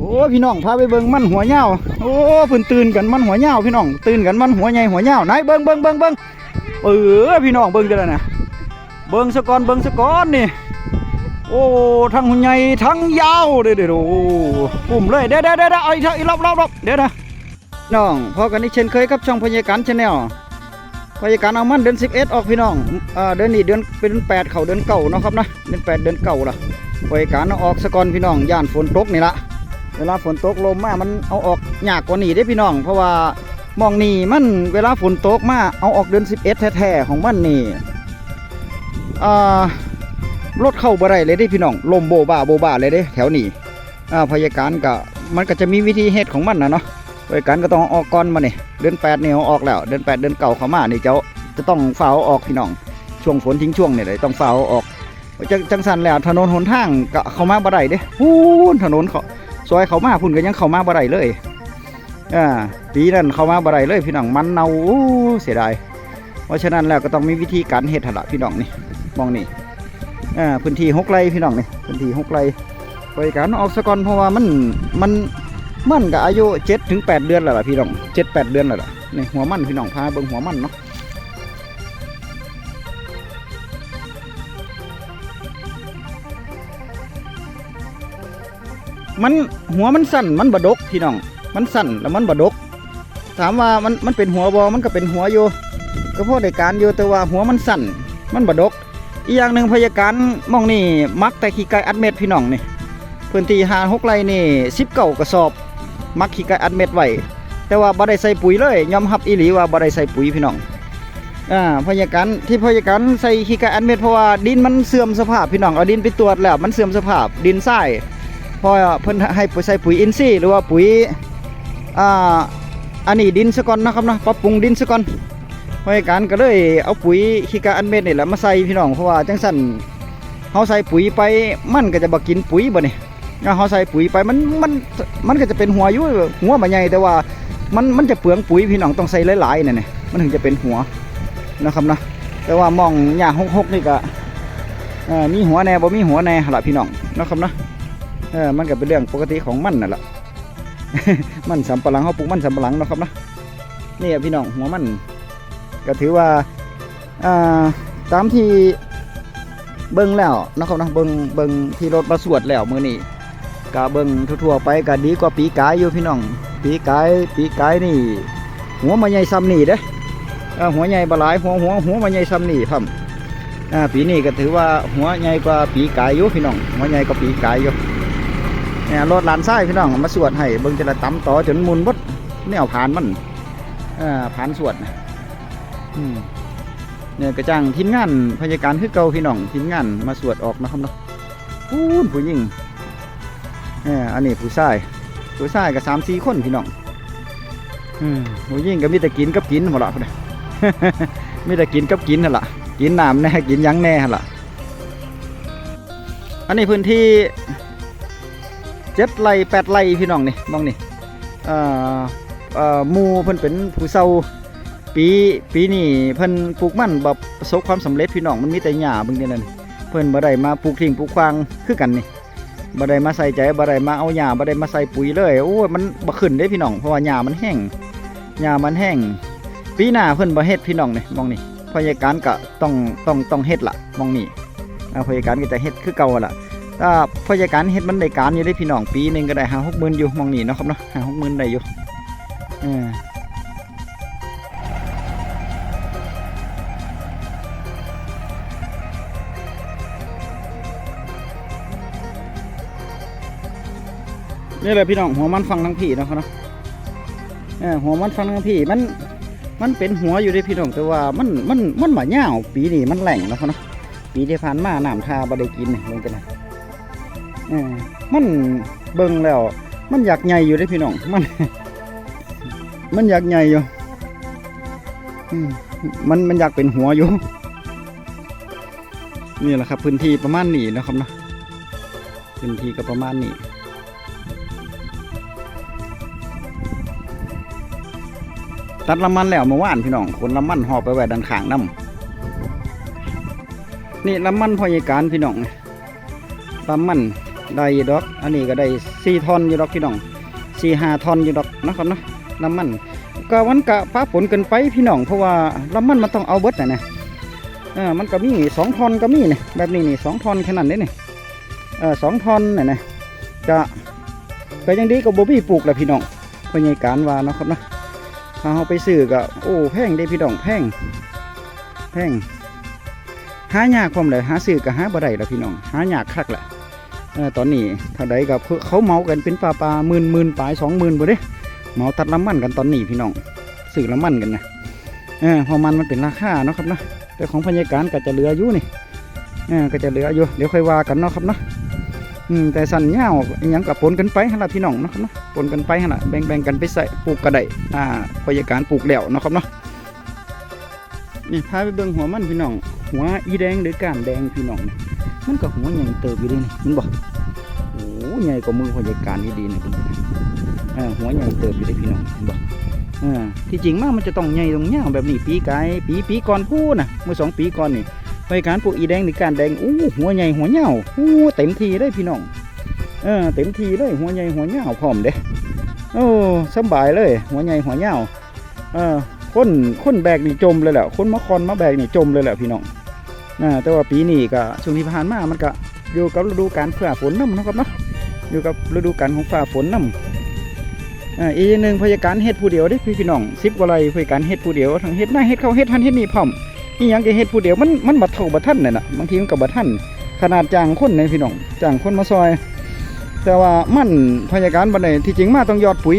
โอ้พี่น้องพาไปเบิ่งมันหัวเหย้าโอ้เพิ่นตื่นกันมันหัวเหย้าพี่น้องตื่นกันมันหัวใหญ่หัวเหย้าไหนเบิ่งเบิ่งเบิ่งเบิ่งเออพี่น้องเบิ่งจังได๋นะเบิ่งซะก่อนเบิ่งซะก่อนนี่โอ้ทั้งหัวใหญ่ทั้งยาวเด้อเด้อโอ้ปุ่มเลยเด้อเด้อเด้อเด้อเอาอีกเถอะอีกรอบรอบรอบเดี๋ยวนะน้องพอกันนี่เช่นเคยครับช่องพยาการชาแนลพยาการเอามันเดือน11ออกพี่น้องอ่าเดือนนี้เดือนเป็นเดือน8เข้าเดือนเก่าเนาะครับนะเดือน8เดือนเก่าล่ะพยาการเอาออกซะก่อนพี่น้องย่านฝนตกนี่ละ เวลาฝนตกลมมามันเอาออกยากกว่านี้เด้พี่น้อง เพราะว่ามองนี่มันเวลาฝนตกมาเอาออกเดือน11 แท้ๆของมันนี่รถเข้าบ่ได้เลยเด้พี่น้องลมโบบ้าโบบ้าเลยเด้แถวนี้อ่พยาการก็มันก็จะมีวิธีเฮ็ดของมันนะเนาะพยาการก็ต้องออกก่อนมาเนี่ยเดือนแปดนี่เออกแล้ว เดือนแปดเดือนเก่าเข้ามานี่เจ้าจะต้องฝ้าออกพี่น้องช่วงฝนทิ้งช่วงเนี่ยเลยต้องฝ้าออกจังสันแล้วถนนหนทางก็เข้ามาบ่ได้เด้พูนถนนเขา ซอยเขามาพุ่นก็ยังเขามาบ่ได้เลยอ่าปีนั้นเขามาบ่ได้เลย พี่น้องมันเน่าอู้เสียดายเพราะฉะนั้นแล้วก็ต้องมีวิธีการเฮ็ดหั่นล่ะพี่น้องนี่มองนี่อ่าพื้นที่หกไร่พี่น้องนี่พื้นที่หกไร่บริการออกสะก่อนเพราะว่ามันมันมันกับอายุเจ็ดถึงแปดเดือนแล้วล่ะพี่น้องเจ็ดแปดเดือนแล้วล่ะนี่หัวมันพี่น้องพาเบิ่งหัวมันเนาะ มันหัวมันสั้นมันบดกพี่น้อง มันสั้นแล้วมันบดก ถามว่ามันมันเป็นหัวบอมันก็เป็นหัวอยู่ก็พอได้การอยู่แต่ว่าหัวมันสั้นมันบดก อีกอย่างหนึ่งพยาการมองนี่มักแต่ขี้ไก่อัดเม็ดพี่น้องนี่พื้นที่หาหกไร่นี่สิบเก้ากระสอบ มักขี้ไก่อัดเม็ดไว้แต่ว่าบ่ได้ใส่ปุ๋ยเลยยอมรับอีหลีว่าบ่ได้ใส่ปุ๋ยพี่น้องอ่าพยาการที่พยาการใส่ขี้ไก่อัดเม็ดเพราะว่าดินมันเสื่อมสภาพพี่น้องเอาดินไปตรวจแล้วมันเสื่อมสภาพดินทราย พอเพิ่นให้ใส่ปุ๋ยอินทรีย์หรือว่าปุ๋ยอ่าอันนี้ดินซะก่อนนะครับเนาะปรับปรุงดินซะก่อนเพยาการก็เลยเอาปุ๋ยขี้กาอันเม็ดนี่แหละมาใส่พี่น้องเพราะว่าจังสันเขาใส่ปุ๋ยไปมันก็จะบ่กินปุ๋ยบ่นี่ถ้าเขาใส่ปุ๋ยไปมันมันมันก็จะเป็นหัวอยู่หัวมันใหญ่แต่ว่ามันมันจะเปลืองปุ๋ยพี่น้องต้องใส่หลายๆนี่นนี่มันถึงจะเป็นหัวนะครับนะแต่ว่ามองหญ้าหกๆนี่ก็มีหัวแน่บ่มีหัวแน่ล่ะพี่น้องนะครับนะ เออมันก็เป็นเรื่องปกติของมันนั่นแหละมันสำปะหลังเขาปลูกมันสำปะหลังนะครับนะนี่พี่น้องหัวมันก็ถือว่าตามที่เบิ้งแล้วนะครับนะเบิ้งเบิ้งที่รถมาสวดแล้วมือนี้ก็เบิ้งทั่วๆไปก็ดีกว่าปีกายอยู่พี่น้อง ปีกายปีกายนี่ หัวมันใหญ่ซ้ำนี่เด้อหัวใหญ่บลายหัวหัวหัวมันใหญ่ซ้ำนี่พ่ำอ่าปีนี้ก็ถือว่าหัวใหญ่กว่าปีกายอยู่พี่น้องหัวใหญ่กว่าปีกายอยู่ เนี่ยรถลานไส้พี่น้องมาสวดให้เบิ้งจะละตำต่อจนมุนบดแนวผ่านมันอ่าผ่านสวดนะอืมเนี่ยกระจังทีมงานพยาการคือเก่าพี่น้องทีมงานมาสวดออกนะครับเนาะพูนผู้หญิงเอออันนี้ผู้ชายผู้ชายกับสามสี่คนพี่น้องอืมผู้หญิงก็มีแต่กินกับกินหมดละพุ่นน่ะมีแต่กินกับกินนั่นละกินน้ำแน่กินยังแน่หั่นละอันนี้พื้นที่ เจ็ดไร่แปดไร่พี่น้องนี่มองนี่อ่อเอ่อหมูเพิ่นเป็นผู้เศร้าปีปีนี้เพิ่นปลูกมันแบบประสบความสำเร็จพี่น้องมันมีแต่หญ้าเบิ่งเด้นั่นเพิ่นบ่ได้มาปลูกทิ้งปลูกขวางคือกันนี่บ่ได้มาใส่ใจบ่ได้มาเอาหญ้าบ่ได้มาใส่ปุ๋ยเลยโอ้ยมันบ่ขึ้นเด้พี่น้องเพราะว่าหญ้ามันแห้งหญ้ามันแห้งปีหน้าเพิ่นบ่เฮ็ดพี่น้องนี่มองนี่พยาการก็ต้องต้องต้องเฮ็ดละมองนี่อ่าพยาการก็จะเฮ็ดคือเก่าล่ะ ถ้าพยาการเฮ็ดมันได้การอยู่ได้พี่น้องปีหนึงก็ได้5 6หกมื่นอยู่มองนี่เนาะครับเนาะ5 6หกมื่นได้อยู่นี่แหละพี่น้องหัวมันฟังทั้งพี่นะครับเนาะหัวมันฟังทั้งพี่มันมันเป็นหัวอยู่ได้พี่น้องแต่ว่ามันมันมันหมาเน่าวปีนี้มันแหล่งนะครับเนาะปีที่ผ่านมาน้ำทาบ่ได้กินนี่ลงกันนะ ออมันเบิ่งแล้ว มันอยากใหญ่อยู่ได้พี่น้อง มัน มันอยากใหญ่อยู่มันมันอยากเป็นหัวอยู่ นี่แหละครับ พื้นที่ประมาณนี้นะครับเนาะพื้นที่ก็ประมาณนี้ตัดลำมันแล้วเมื่อวานพี่น้องคนลำมันหอบไปไว้ด้านขางน้ำนี่ลำมันพอยการพี่น้องลำมัน ได้ดอกอันนี้ก็ได้สี่ทอนอยู่ดอกพี่น้องสี่ห้าทอนอยู่ดอกนะครับเนาะน้ำมันก็มันกะฟ้าฝนเกินไปพี่น้องเพราะว่าน้ำมันมันต้องเอาเบิดนะนะเออมันก็มีสองทอนก็มีนี่ยแบบนี้นี่สองทอนแค่นั้นเด้นี่เออสองทอนน่ะนะก็ก็ยังดีก็บ่มีปลูกแหละพี่น้องพยายการว่านะครับเนาะถ้าเราไปซื้อก็โอ้แพงเด้พี่น้องแพงแพงหายากความเลยหาซื้อก็หาบ่ได้ล้วพี่น้องหายากคักแหละ ตอนนี้ถ้าใดกับเขาเมากันเป็นปลาปลาหมื่นหมื่นปลายสองหมื่นบ่เด้เมาตัดน้ำมันกันตอนนี้พี่น้องซื้อน้ำมันกันนะเออพอมันมันเป็นราคาเนาะครับเนาะแต่ของพยาการก็จะเหลืออยู่นี่เออก็จะเหลืออยู่เดี๋ยวค่อยว่ากันเนาะครับเนาะอืมแต่สั่นเงาอิหยังกับปนกันไปหั่นล่ะพี่น้องเนาะครับเนาะปนกันไปหั่นล่ะแบ่งๆกันไปใส่ปลูกก็ไดอ่าพยาการปลูกแล้วเนาะครับเนาะนี่พาไปเบิ่งหัวมันพี่น้องหัวอีแดงหรือก้านแดงพี่น้อง มันก็หัวใหญ่เติบอยู่เลยนี่มันบอกโอ้ใหญ่กว่ามือพยาการดีๆนะพี่น้องเออหัวใหญ่เติบอยู่เลยพี่น้องเห็นบอกเออที่จริงมากมันจะต้องใหญ่ตรงเนี้ยแบบนี้ปีไกายปีปีก่อนพูดนะเมื่อสองปีก่อนนี่พยาการปลูกอีแดงหรือกานแดงอู้หัวใหญ่หัวเหย้าอู้เต็มทีเลยพี่น้องเออเต็มทีเลยหัวใหญ่หัวเหย้าพร้อมเด้โอ้สบายเลย หัวใหญ่หัวเหย้าเออคนคนแบกนี่จมเลยแหละคนมาคอนมาแบกนี่จมเลยแหละพี่น้อง อ่าแต่ว่าปีนี้ก็ช่วงที่ผ่านมามันก็อยู่กับฤดูการฝ่าฝนน้ำนะครับเนาะอยู่กับฤดูการของฝ่าฝนน้ำอีกอย่างหนึ่งพยาการเฮ็ดผู้เดียวเด้พี่พี่น้องสิบกว่าไรพยาการเฮ็ดผู้เดียวทั้งเฮ็ดหน้าเฮ็ดเข้าเฮ็ดทันเฮ็ดนี่พร้อมอีหยังก็เฮ็ดผู้เดียวมันมันบัดเท่าบัดทันน่ะนะบางทีมันก็บัดทันขนาดจ้างคนเนี่ยพี่น้องจ้างคนมาซอย แต่ว่ามันพยาการบันไดที่จริงมาต้องยอดปุ๋ย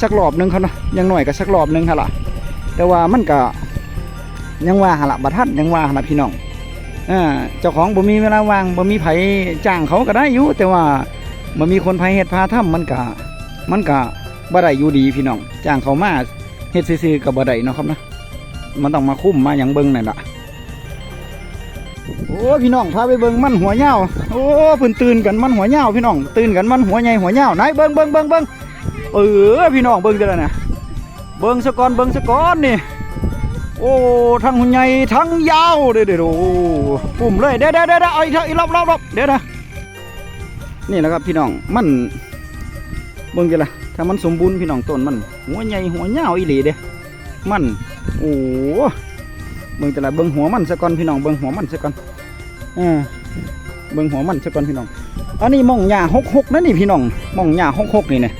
สักรอบหนึ่งเขานะยังหน่อยก็สักรอบหนึ่งฮะล่ะแต่ว่ามันก็ยังว่าหนละบัดทัดยังว่าหนละพี่น้อง เจ้าของบ่มีเวลาว่างบ่มีไผจ้างเขาก็ได้อยู่แต่ว่าบ่มีคนไผเฮ็ดพาทำมันก็มันก็บ่ได้อยู่ดีพี่น้องจ้างเขามาเฮ็ดซื่อๆก็บ่ได้เนาะครับนะมันต้องมาคุ้มมาหยังเบิ่งนั่นล่ะโอ้พี่น้องพาไปเบิ่งมันหัวเหย้าโอ้เพิ่นตื่นกันมันหัวเหย้าพี่น้องตื่นกันมันหัวใหญ่หัวเหย้าไหนเบิ่งเบิ่งเบิ่งเบิ่งเออพี่น้องเบิ่งเด้อนะเบิ้งสะกอนเบิ้งสะกอนนี่ โอ้ทั้งหุ่นใหญ่ทั้งยาวเด้อเด้อโอ้ปุ่มเลยเด้อเด้อเด้อเด้เอาอีกเถอะอีรอบรอบรอบเดี๋ยวนะนี่แหละครับพี่น้องมันเบิ้งกันละถ้ามันสมบูรณ์พี่น้องต้นมัน หัวใหญ่หัวยาวอีหลีเด้มันโอ้เบิ้งแต่ละเบิ้งหัวมันสะกอนพี่น้องเบิ้งหัวมันสะกอนเออเบิ้งหัวมันสะกอนพี่น้องอันนี้มองหญ้าหกหกนั่นนี่พี่น้องมองหญ้าหกหกนี่เนี่ย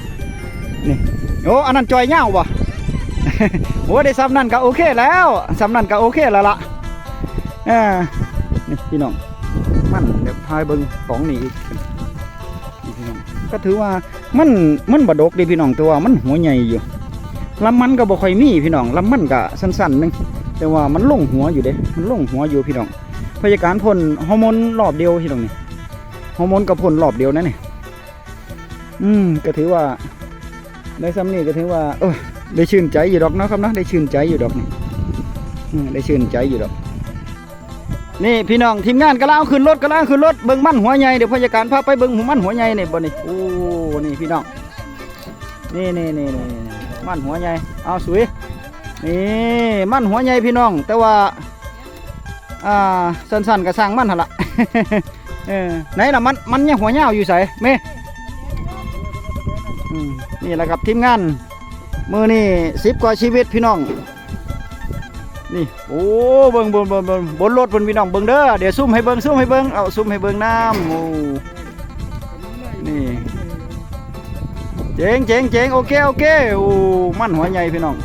นี่โอ้อันนั้นจอยยาวบ่ โอ้ได้ซ้ำนั่นก็โอเคแล้วซ้ำนั่นก็โอเคแล้วล่ะอ่านี่พี่น้องมันเดี๋ยวพายเบิ้งของนี่อีกนี่พี่น้องก็ถือว่ามันมันบดกดีพี่น้องแตัวามันหัวใหญ่อยู่ลำมันก็บ่ค่อยมีพี่น้องลำมันก็สั้นๆหนึงแต่ว่ามันลงหัวอยู่เด้มันลงหัวอยู่พี่น้องพยาการพ่นฮอร์โมนรอบเดียวพี่น้องนี่ฮอร์โมนกับพ่นรอบเดียวนั่นนี่อืมก็ถือว่าได้ซ้ำนี่ก็ถือว่าเออ ได้ชื่นใจอยู่ดอกเนาะครับเนาะได้ชื่นใจอยู่ดอกนี่ได้ชื่นใจอยู่ดอก นี่พี่น้องทีมงานกำลังเอาขึ้นรถกำลังเอาขึ้นรถเบิ่งมั่นหัวใหญ่เดี๋ยวพยาการพาไปเบิ่งหัวมันหัวใหญ่นี่บ่นี่โอ้นี่พี่น้องนี่นี่นี่นี่นี่นหัวใหญ่เอาสวยนี่มั่นหัวใหญ่พี่น้อง แต่ว่าอ่าสั้นๆก็สร้างมันหละเออไหนล่ะมันมันเนี่ยหัวยาวอยู่ไสเมอืมนี่แหละครับทีมงาน มือนี่สิบกว่าชีวิตพี่น้องนี่โอ้เบิ่งเบิงเบิงเบิงบนรถบนพี่น้องเบิ่งเด้อเดี๋ยวซุ่มให้เบิ่งซุ่มให้เบิ่งเอาซุ่มให้เบิ่งน้ำโอ้นี่เจ๋งเจ๋งเจ๋งโอเคโอเคโอ้มันหัวใหญ่พี่น้อง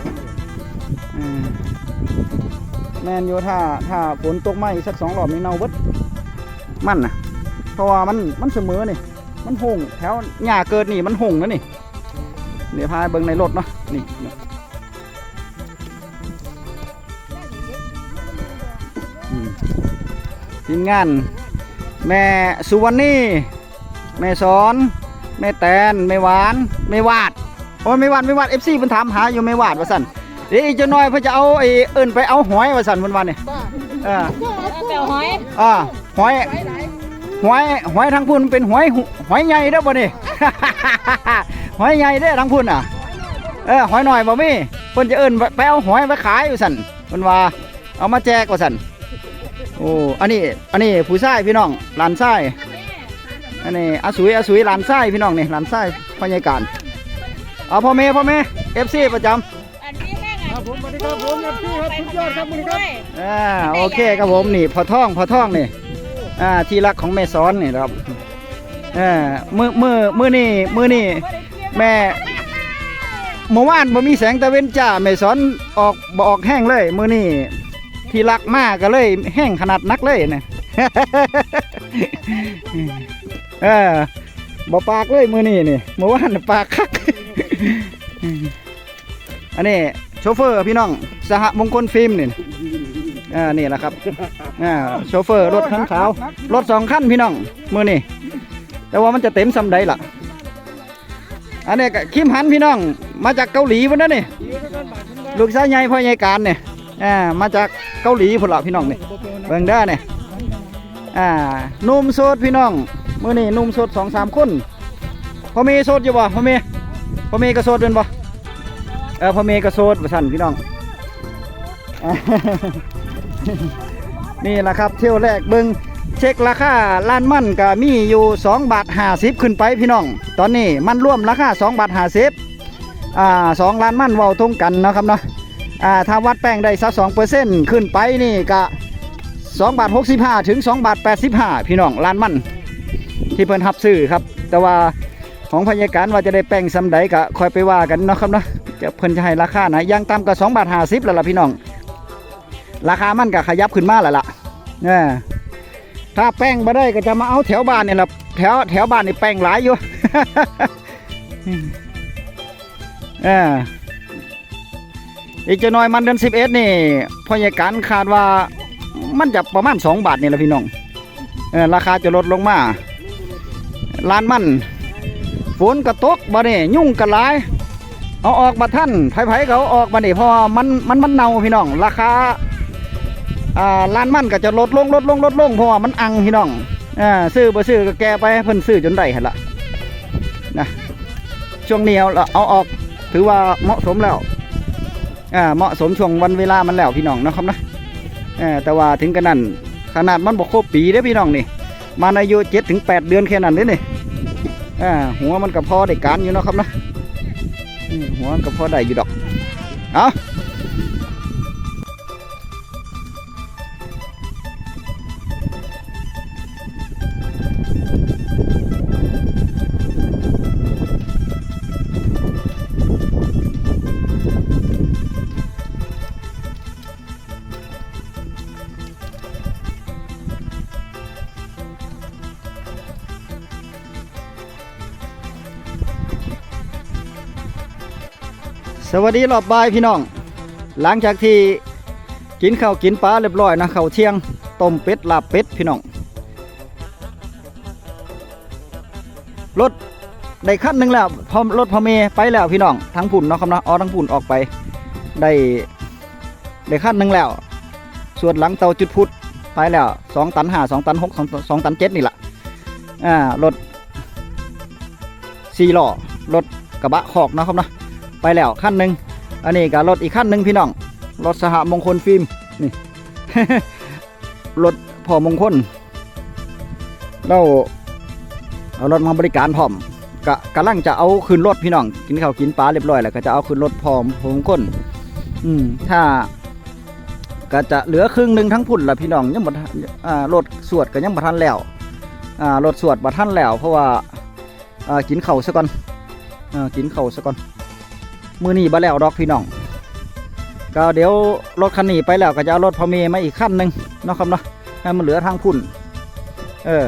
แมนอยู่ถ้าถ้าฝนตกมาอีกสักสองรอบนี่เน่าเบิดมันนะเพราะว่ามันมันเสมอนี่มันหงแถวหญ้าเกิดนี่มันหงนะนี่เดี๋ยวพาเบิ่งในรถเนาะ นี่อืมทีมงาน แม่สุวรรณีแม่สอน แม่แตนแม่หวานแม่วาดโอ้ยแม่วาดแม่วาดเอฟซีเพิ่นถามหาอยู่แม่วาดว่าสั่นเดี๋ยวอีกจะน้อยเพิ่นจะเอาไอ้เอิ้นไปเอาหอยว่าสั่นเพิ่นว่านี่เอ่าเปลวหอยอ่าหอยหอยหอยทางพุ่นเป็นหอยหุหอยใหญ่เด้อบ่นี่หอยใหญ่เด้อทางพุ่นอะ เออหอยหน่อยบ่มีเพิ่นจะเอิ้นไปเอาหอยไปขายอยู่สั่นเพิ่นว่าเอามาแจกว่าสั่นโอ้อันนี้อันนี้ผู้ชายพี่น้องหลานชายอันนี้อาสุยอาสุยหลานไส้พี่น้องนี่หลานไส้พ่อใหญ่การเอาพ่อเมย์พ่อเมย์เอฟซีประจำอันนี้แม่งครับผมสวัสดีครับผมครับพี่ครับสุดยอดครับมือครับอ่าโอเคครับผมนี่พอท่องพอท่องนี่อ่าที่รักของแม่ซ้อนนี่ครับอ่ามือมือมือนี่มือนี่แม่ เมื่อวานบ่มีแสงตะเวนจ้าแม่ซ้อนออกบ่ออกแห้งเลยมือนี่ที่รักมากก็เลยแห้งขนาดนักเลยนะเออบ่ปากเลยมือนี่นี่เมื่อวานปากคักอันนี้โชเฟอร์พี่น้องสหมงคลฟิล์มนี่อ่านี่แหละครับอ่าโชเฟอร์รถคันขาว รถสองคันพี่น้องมือนี่แต่ว่ามันจะเต็มซ้ำใดล่ะ อันนี้ก็คิมหันพี่น้อง มาจากเกาหลีพุ่นนะนี่ลูกชายใหญ่พ่อใหญ่การเนี่ยอ่ามาจากเกาหลีพุ่นละพี่น้องนี่เบิ่งได้เนี่ยอ่านุ่มโสดพี่น้องเมื่อนี่นุ่มโสดสองสามคนพ่อเมย์โสดอยู่บ่พ่อเมย์พ่อเมย์ก็โสดเป็นบ่เออพ่อเมย์ก็โสดว่าสั่นพี่น้องนี่แหละครับเที่ยวแรกเบิง เช็คราคาล้านมันก็มีอยู่2บาท50 ขึ้นไปพี่น้อง ตอนนี้มันร่วมราคา2บาท50อ่าสองล้านมันเว้าตรงกันนะครับเนาะอ่าถ้าวัดแป้งได้สัก2เปอร์เซ็นต์ขึ้นไปนี่ก็2บาท65ถึง2บาท85พี่น้องล้านมันที่เพิ่นรับซื้อครับ แต่ว่าของพยาการว่าจะได้แป้งซำใดก็คอยไปว่ากันเนาะครับเนาะจะเพิ่นจะให้ราคาไหนยังต่ำก็2บาท50แล้วล่ะพี่น้อง ราคามันก็ขยับขึ้นมาแล้วล่ะเนี่ย ถ้าแป้งมาได้ก็จะมาเอาแถวบ้านเนี่ยแหละแถวแถวบ้านนี่แป้งหลายอยู่เอออีกจะน้อยมันเดือนสิบเอ็ดนี่พยาการคาดว่ามันจะประมาณสองบาทนี่แหละพี่น้องเออราคาจะลดลงมาล้านมันฝนกระตกบ่เนี่ยยุ่งกระหลายเอาออกมาท่านไผๆเขาเอาออกมาเนี่เพอมันมันมันเน่าพี่น้อง ราคา อ่าล้านมันก็จะลดลงลดลงลดลงเพราะว่ามันอังพี่น้องอ่าซื้อบ่ซื้อก็แกไปเพิ่นซื้อจนได้หั่นละนะช่วงนี้เอาเอาออกถือว่าเหมาะสมแล้วอ่าเหมาะสมช่วงวันเวลามันแล้วพี่น้องนะครับนะแต่ว่าถึงกันนั้นขนาดมันบ่ครบปีเด้พี่น้องนี่มันอายุเจ็ดถึงแปดเดือนแค่นั้นเด้นี่อ่าหัวมันก็พอได้การอยู่นะครับนะหัวมันก็พอได้อยู่ดอกเอา สวัสดีรอบบ่ายพี่น้อง หลังจากที่กินข้าวกินปลาเรียบร้อยนะข้าวเที่ยงต้มเป็ดลาบเป็ดพี่น้องรถได้คันหนึ่งแล้วพอรถพอเมไปแล้วพี่น้องทั้งผุ่นเนาะครับเนาะเอทั้งผุ่นออกไป ได้ได้คันหนึ่งแล้ว ส่วนหลังเตาจุดพุทธไปแล้วสองตันห้าสองตันหกสองสองตันเจ็ดนี่แหละอ่ารถสี่ล้อรถกระบะขอกเนาะครับเนาะ ไปแล้วขั้นหนึ่งอันนี้ก็รถอีกขั้นหนึ่งพี่น้องรถสหมงคลฟิล์มนี่รถพอมงคลเราเอารถมาบริการพร้อมกะกำลังจะเอาขึ้นรถพี่น้อง กินข้าวกินปลาเรียบร้อยแล้วก็จะเอาขึ้นรถพร้อมพอมงคลอืมถ้าก็จะเหลือครึ่งหนึ่งทั้งพุ่นละพี่น้องยังบ่ทันอ่ารถสวดก็ยังบ่ทันแล้วอ่ารถสวดบ่ทันแล้ว เพราะว่าอ่ากินเข้าซะก่อนอ่ากินเข้าซะก่อน มือนี้บ่แล้วดอกพี่น้องก็เดี๋ยวรถคันนี้ไปแล้วก็จะเอารถพอเมมาอีกคันหนึ่งเนาะครับเนาะให้มันเหลือทางพุ่น เออ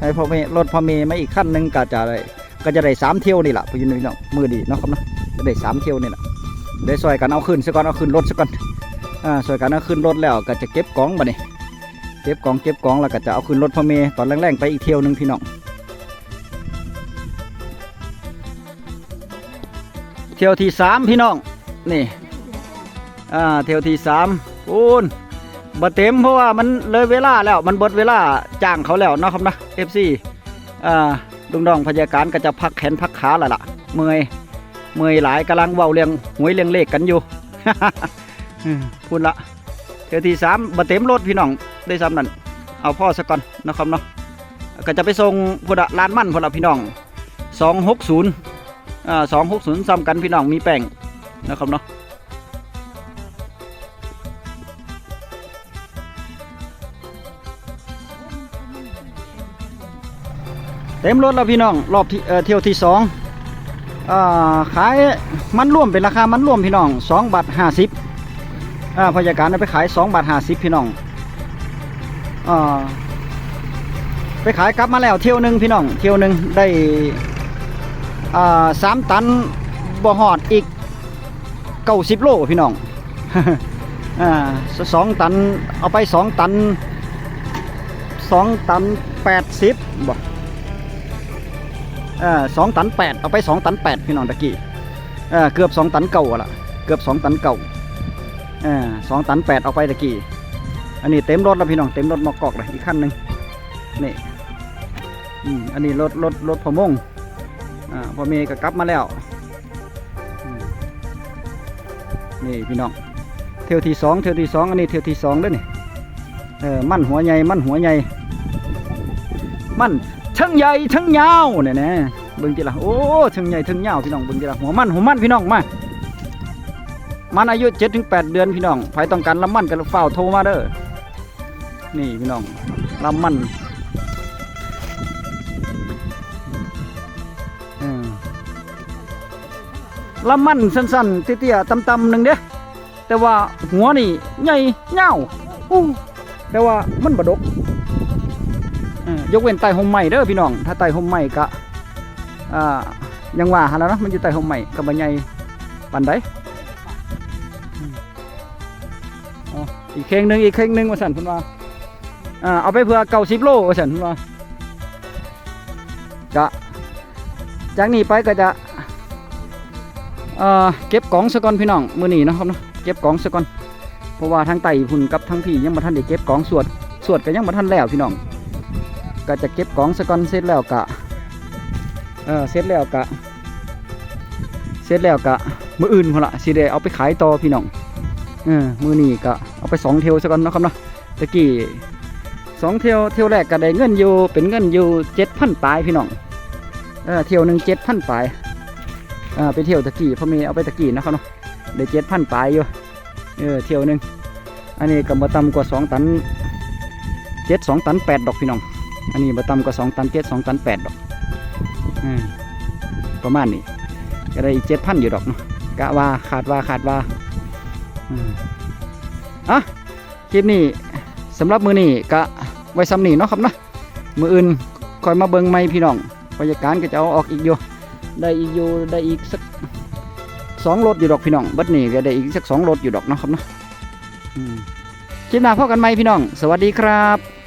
ให้พอเมรถพอเมมาอีกคันหนึ่งก็จะได้ก็จะได้สามเที่ยวนี่แหละพี่น้องมือดีเนาะครับเนาะจะได้สามเที่ยวนี่แหละได้ซอยกันเอาขึ้นซะก่อนเอาขึ้นรถซะก่อนอ่าซอยกันเอาขึ้นรถแล้วก็จะเก็บกองบ่เนี่ยเก็บกองเก็บกองแล้วก็จะเอาขึ้นรถพอเมตอนแรกๆไปอีกเที่ยวหนึ่งพี่น้อง เที่ยวที่สามพี่น้อง นี่ อ่า เที่ยวที่สามปูนบ่เต็มเพราะว่ามันเลยเวลาแล้ว มันเบดเวลาจ้างเขาแล้วเนาะครับนะ FC อ่าลุงดองพยาการก็จะพักแขนพักขาแล้วล่ะ เมื่อย เมื่อยหลายกำลังเว้าเรียงหวยเรียงเลขกันอยู่พูดละเที่ยวที่สามบ่เต็มรถพี่น้องได้ซ้ำนั่น เอาพ่อซะก่อนนะครับเนาะ ก็จะไปส่งพุดะลานมั่นพุดะพี่น้องสองหกศูนย์ อ่าสองหกศูนย์ซ้ำกันพี่น้องมีแป้งนะครับเนาะเต็มรถแล้วพี่น้องรอบที่เที่ยวที่สองขายมันร่วมเป็นราคามันร่วมพี่น้องสองบาทห้าสิบพยาการเอาไปขายสองบาทห้าสิบพี่น้องอไปขายกลับมาแล้วเที่ยวหนึ่งพี่น้องเที่ยวหนึ่งได้ อ่าสามตันบ่หอดอีกเก้าสิบโลพี่น้องอ่าสองตันเอาไปสองตันสองตันแปดสิบบ่อ่าสองตันแปดเอาไปสองตันแปดพี่น้องตะกี้อ่าเกือบสองตันเก่าละเกือบสองตันเก่าอ่าสองตันแปดเอาไปตะกี้อันนี้เต็มรถแล้วพี่น้องเต็มรถมอกอกเลยอีกขั้นหนึ่งนี่อืมอันนี้รถรถรถพอมง อ่าพอเมย์ก็กลับมาแล้ว นี่พี่น้อง เที่ยวที่สองเที่ยวที่สองอันนี้เที่ยวที่สองด้วยนี่ เออ มั่นหัวใหญ่ มั่นหัวใหญ่ มั่นทั้งใหญ่ทั้งยาวเนี่ยนะเบิ่งทีละโอ้ทั้งใหญ่ทั้งยาวพี่น้องเบิ่งทีละหัวมั่นหัวมั่นพี่น้องมา มันอายุเจ็ดถึงแปดเดือนพี่น้องใครต้องการลำมั่นกันเฝ้าโทรมาเด้อ นี่พี่น้องลำมั่น ลำมันสั้นๆเตี้ยๆต่ำๆหนึ่งเด้แต่ว่าหัวนี่ใหญ่เงาอู้แต่ว่ามันบดกยกเว้นไต่หมใหม่เด้อพี่น้อง ถ้าไต่หมใหม่กะอ่ายังว่าหาแล้วนะมันอยู่ไต่หมใหม่กับบใหญ่ปันใดอืมเอาอีกเคงหนึ่งอีกเคงหนึ่งว่าสั่นพุ่นว่าอ่าเอาไปเพื่อเก้าสิบโลว่าสั่นพุ่นว่าจะจากนี้ไปก็จะ เก็บกล่องซะก่อนพี่น้องมื้อนี้นะครับเนาะเก็บกล่องซะก่อนเพราะว่าทางไต่พุ่นกับทางพี่ยังบ่ทันได้เก็บกล่องสวดสวดก็ยังบ่ทันแล้วพี่น้องก็จะเก็บกล่องซะก่อนเสร็จแล้วกะเออเสร็จแล้วกะเสร็จแล้วกะมืออื่นพุ่นละสิได้เอาไปขายต่อพี่น้องเออมื้อนี้ก็เอาไปสองเที่ยวซะก่อนนะครับเนาะตะกี้สองเที่ยวเที่ยวแรกก็ได้เงินอยู่เป็นเงินอยู่7,000ปลายพี่น้องเออเที่ยวหนึ่งเจ็ดพันปลาย ออไปเที่ยวตะกี้พ่อเมย์เอาไปตะกี้นะครับเนาะได้เจ็ดพันปลายอยู่เออเที่ยวหนึ่งอันนี้ก็มาต่ำกว่าสองตันเจ็ดสองตันแปดดอกพี่น้องอันนี้มาต่ำกว่าสองตันเจ็ดสองตันแปดดอกเออประมาณนี้ก็ได้อีกเจ็ดพันอยู่ดอกเนาะกะว่าขาดว่าขาดว่าอะคลิปนี้สำหรับมือนี้กะไว้ซ้ำนี่เนาะครับเนาะมืออื่นคอยมาเบิ่งไม่พี่น้องพยาการก็จะเอาออกอีกอยู่ ได้อีกอยู่ได้อีกสักสองรถอยู่ดอกพี่น้องบัดนี้ก็ได้อีกสักสองรถอยู่ดอกเนาะครับเนาะคลิปหน้าพบกันไหมพี่น้อง สวัสดีครับ